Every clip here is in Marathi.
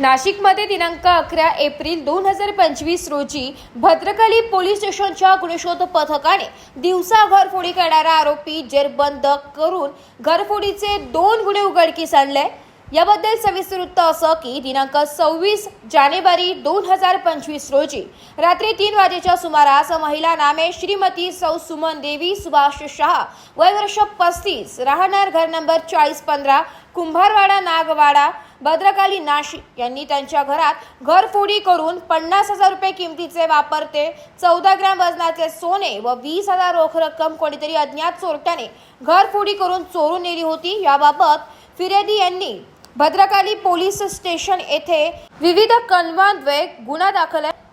नाशिकमध्ये दिनांक अकरा एप्रिल दोन हजार पंचवीस रोजी भद्रकाली पोलीस स्टेशनच्या गुन्हेशोध पथकाने दिवसा घरफोडी करणारा आरोपी जेरबंद करून घरफोडीचे दोन गुन्हे उघडकीस आणले. याबद्दल सविस्तर वृत्त असं की दिनांक सव्वीस जानेवारी दोन हजार पंचवीस रोजी रात्री तीन वाजेच्या सुमारास महिला नामे श्रीमती सौ सुमन देवी सुभाष शहा वय वर्ष पस्तीस राहणार घर नंबर चाळीस पंधरा कुंभारवाडा नागवाडा भद्रकाली नाशिक यांनी त्यांच्या घरात घरफोडी करून पन्नास हजार रुपये किमतीचे वापरते चौदा ग्रॅम वजनाचे सोने व वीस हजार रोख रक्कम कोणीतरी अज्ञात चोरट्याने घरफोडी करून चोरून नेली होती. याबाबत फिर्यादी यांनी भद्रकाली पोलीस स्टेशन येथे विविध कलमांद्वये गुन्हा दाखल आहे.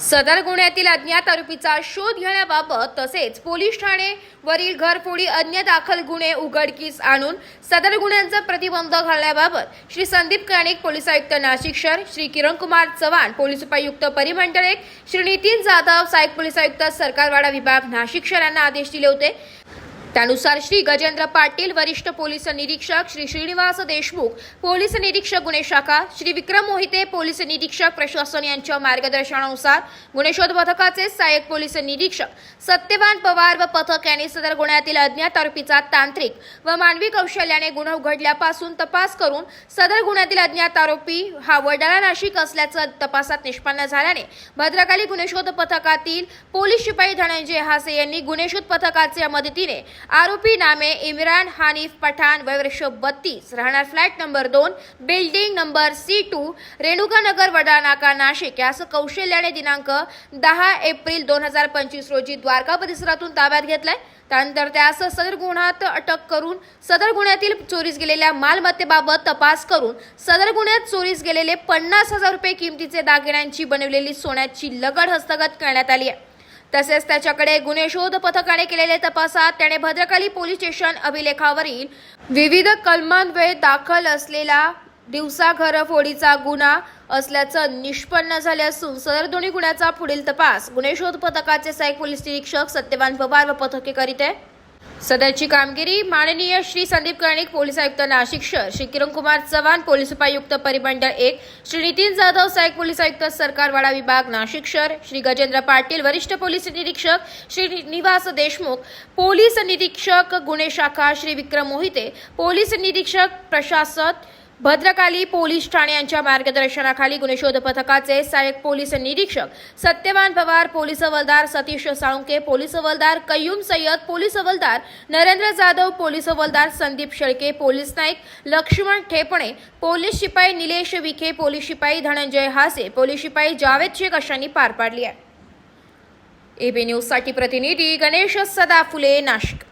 सदर गुन्ह्यातील अज्ञात आरोपीचा शोध घेण्याबाबत तसेच पोलीस ठाणे वरील घरफोडी अन्य दाखल गुन्हे उघडकीस आणून सदर गुन्ह्यांचा प्रतिबंध घालण्याबाबत श्री संदीप कर्णिक पोलीस आयुक्त नाशिक शहर श्री किरण कुमार चव्हाण पोलीस उपायुक्त परिमंडळ एक श्री नितीन जाधव सहाय्यक पोलीस आयुक्त सरकारवाडा विभाग नाशिक शहर यांना आदेश दिले होते. त्यानुसार श्री गजेंद्र पाटील वरिष्ठ पोलीस निरीक्षक श्री श्रीनिवास देशमुख पोलीस निरीक्षक गुन्हे शाखा श्री विक्रम मोहिते पोलीस निरीक्षक प्रशासन यांच्या मार्गदर्शनानुसार गुन्हे शोध पथकाचे सहाय्यक पोलीस निरीक्षक सत्यवान पवार व पथक यांनी सदर गुन्ह्यातील अज्ञात आरोपीचा तांत्रिक व मानवी कौशल्याने गुन्हा उघडल्यापासून तपास करून सदर गुन्ह्यातील अज्ञात आरोपी हा वडाळा नाशिक असल्याचं तपासात निष्पन्न झाल्याने भद्रकाली गुन्हे शोध पथकातील पोलीस शिपाई धनंजय हासे यांनी गुन्हे शोध पथकाच्या मदतीने आरोपी नामे इम्रान हानिफ पठाण वयवर्ष बत्तीस. राहणार फ्लॅट नंबर दोन building number C two Renukanagar Wada Naka Nashik. यास कौशल्याने दिनांक दहा एप्रिल दोन हजार पंचवीस रोजी द्वारका परिसरातून ताब्यात घेतलाय. त्यानंतर त्यास सदर गुन्ह्यात अटक करून सदर गुन्ह्यातील चोरीस गेलेल्या मालमत्तेबाबत तपास करून सदर गुन्ह्यात चोरीस गेलेले पन्नास हजार रुपये किमतीचे दागिन्यांची बनवलेली सोन्याची लगड हस्तगत करण्यात आली आहे. तसेच त्याच्याकडे गुन्हे शोध पथकाने केलेल्या तपासात त्याने भद्रकाली पोलीस स्टेशन अभिलेखावरील विविध कलमांद्वे दाखल असलेला दिवसा घरफोडीचा गुन्हा असल्याचं निष्पन्न झाले असून सदर दोन्ही गुन्ह्याचा पुढील तपास गुन्हे शोध पथकाचे सहाय्यक पोलीस निरीक्षक सत्यवान पवार व पथके करीत आहे सदरची कामगिरी माननीय श्री संदीप कर्णिक पोलीस आयुक्त नाशिक शहर. श्री किरण कुमार चव्हाण पोलीस उपायुक्त परिमंडळ एक. श्री नितीन जाधव सहाय्यक पोलीस आयुक्त सरकारवाडा विभाग नाशिक शहर. श्री गजेंद्र पाटील वरिष्ठ पोलीस निरीक्षक. श्री निवास देशमुख पोलीस निरीक्षक गुन्हे शाखा. श्री विक्रम मोहिते पोलीस निरीक्षक प्रशासक. भद्रकाली पोलीस ठाणे यांच्या मार्गदर्शनाखाली गुन्हे शोध पथकाचे सहाय्यक पोलीस निरीक्षक सत्यवान पवार पोलीस हवालदार सतीश साळुंके पोलीस हवालदार कय्यूम सय्यद पोलीस हवालदार नरेंद्र जाधव पोलीस हवालदार संदीप शेळके पोलीस नाईक लक्ष्मण ठेपणे पोलीस शिपाई निलेश विखे पोलीस शिपाई धनंजय हासे पोलीस शिपाई जावेद शेख अशांनी पार पाडली आहे. एबी न्यूजसाठी प्रतिनिधी गणेश सदाफुले नाशिक.